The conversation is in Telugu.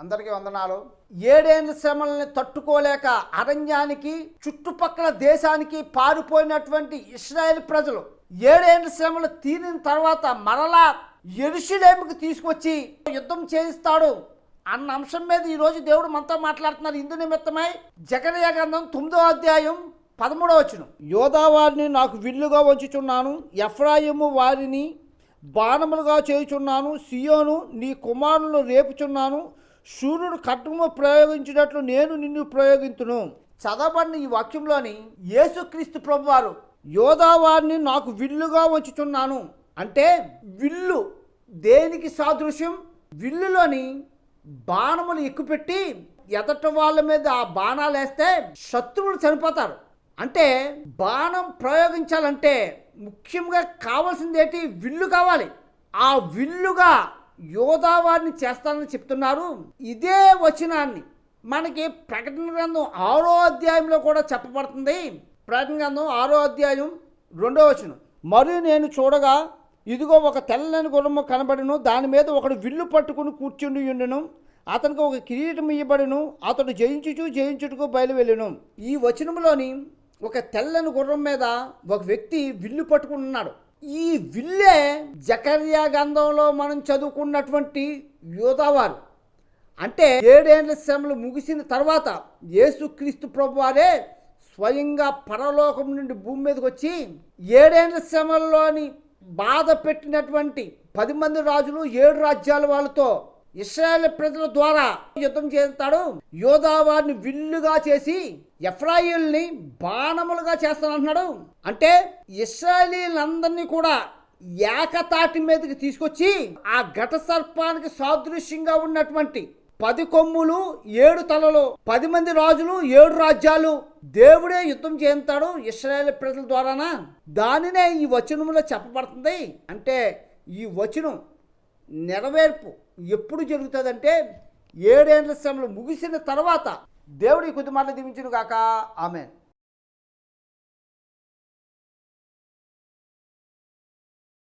అందరికీ వందనాలు. ఏడేళ్ళ శ్రమల్ని తట్టుకోలేక అరణ్యానికి చుట్టుపక్కల దేశానికి పారిపోయినటువంటి ఇస్రాయేల్ ప్రజలు ఏడేళ్ళ శ్రమలు తీరిన తర్వాత మరలా ఎరుషులేముకి తీసుకొచ్చి యుద్ధం చేయిస్తాడు అన్న అంశం మీద ఈరోజు దేవుడు మనతో మాట్లాడుతున్నారు. ఇందు నిమిత్తమై జగనయ గ్రంథం తొమ్మిదో అధ్యాయం పదమూడవ వచ్చును యోధా వారిని నాకు విల్లుగా వంచుచున్నాను ఎఫ్రాయిము వారిని బాణములుగా చేయుచున్నాను సియోను నీ కుమారులను రేపుచున్నాను సూర్యుడు ఖడ్గము ప్రయోగించినట్లు నేను నిన్ను ప్రయోగించును చదవబడిన ఈ వాక్యంలోని యేసుక్రీస్తు ప్రభువారు యోధా వారిని నాకు విల్లుగా వంచుతున్నాను అంటే విల్లు దేనికి సాదృశ్యం? విల్లులోని బాణములు ఎక్కుపెట్టి ఎదట వాళ్ళ మీద ఆ బాణాలు వేస్తే శత్రువులు చనిపోతారు. అంటే బాణం ప్రయోగించాలంటే ముఖ్యంగా కావాల్సింది ఏంటి విల్లు కావాలి. ఆ విల్లుగా యోధావారిని చేస్తానని చెప్తున్నారు. ఇదే వచనాన్ని మనకి ప్రకటన గ్రంథం ఆరో అధ్యాయంలో కూడా చెప్పబడుతుంది. ప్రకటన గ్రంథం ఆరో అధ్యాయం రెండో వచనం. మరియు నేను చూడగా ఇదిగో ఒక తెల్లని గుర్రము కనబడిను దాని మీద ఒకడు విల్లు పట్టుకుని కూర్చుండి ఉండను. అతనికి ఒక కిరీటం ఇవ్వబడును అతడు జయించుచు జయించుటకు బయలువెళ్ళెను. ఈ వచనంలోని ఒక తెల్లని గుర్రం మీద ఒక వ్యక్తి విల్లు పట్టుకుని ఉన్నాడు ఈ విల్లే జకర్యా గంధంలో మనం చదువుకున్నటువంటి యోధావారు. అంటే ఏడేళ్ళ శ్రమలు ముగిసిన తర్వాత యేసుక్రీస్తు ప్రభు వారే స్వయంగా పరలోకం నుండి భూమి మీదకి వచ్చి ఏడేళ్ళ శ్రమల్లోని బాధ పెట్టినటువంటి పది మంది రాజులు ఏడు రాజ్యాల వాళ్ళతో ఇస్రాయేల్ ప్రజల ద్వారా యుద్ధం చేస్తాడు. యోధావారిని విల్లుగా చేసి ఎఫ్రాయిల్ని బాణములుగా చేస్తానంటున్నాడు. అంటే ఇస్రాయలీలందరినీ కూడా ఏకతాటి మీదకి తీసుకొచ్చి ఆ ఘట సర్పానికి సాదృశ్యంగా ఉన్నటువంటి పది కొమ్ములు ఏడు తలలు పది మంది రాజులు ఏడు రాజ్యాలు దేవుడే యుద్ధం చేస్తాడు ఇస్రాయేల్ ప్రజల ద్వారానా. దానినే ఈ వచనంలో చెప్పబడుతుంది. అంటే ఈ వచనం నెరవేర్పు ఎప్పుడు జరుగుతుందంటే ఏడేండ్ల శ్రమలు ముగిసిన తర్వాత దేవుడి కొద్ది మాటలు దీవించును కాక ఆమె